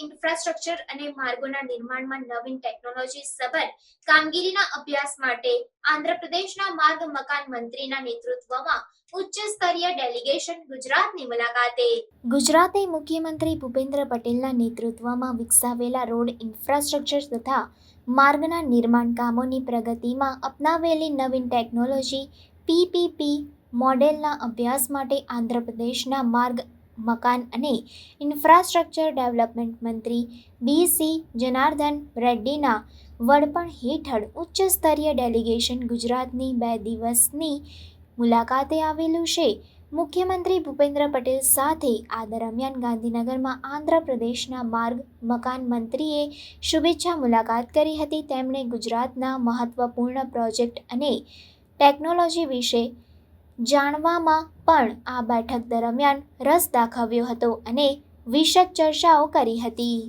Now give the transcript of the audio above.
Infrastructure અને માર્ગોના નિર્માણમાં નવીન technology સભર કામગીરીના અભ્યાસ માટે આંધ્રપ્રદેશના માર્ગ મકાન મંત્રીના નેતૃત્વમાં ઉચ્ચ સ્તરીય ડેલિગેશન ગુજરાતની મુલાકાતે. ગુજરાતે મુખ્યમંત્રી ભૂપેન્દ્ર પટેલના નેતૃત્વમાં વિકસાવેલા રોડ ઇન્ફ્રાસ્ટ્રક્ચર તથા માર્ગના નિર્માણ કામોની પ્રગતિમાં અપનાવેલી નવીન ટેકનોલોજી પીપીપી મોડેલના અભ્યાસ માટે આંધ્રપ્રદેશના માર્ગ મકાન અને ઇન્ફ્રાસ્ટ્રક્ચર ડેવલપમેન્ટ મંત્રી બી સી જનાર્દન રેડ્ડીના વડપણ હેઠળ ઉચ્ચ સ્તરીય ડેલિગેશન ગુજરાતની બે દિવસની મુલાકાતે આવેલું છે. મુખ્યમંત્રી ભૂપેન્દ્ર પટેલ સાથે આ દરમિયાન ગાંધીનગરમાં આંધ્રપ્રદેશના માર્ગ મકાન મંત્રીએ શુભેચ્છા મુલાકાત કરી હતી. તેમણે ગુજરાતના મહત્વપૂર્ણ પ્રોજેક્ટ અને ટેકનોલોજી વિશે જાણવામાં પણ આ બેઠક દરમિયાન રસ દાખવ્યો હતો અને વિશદ ચર્ચાઓ કરી હતી.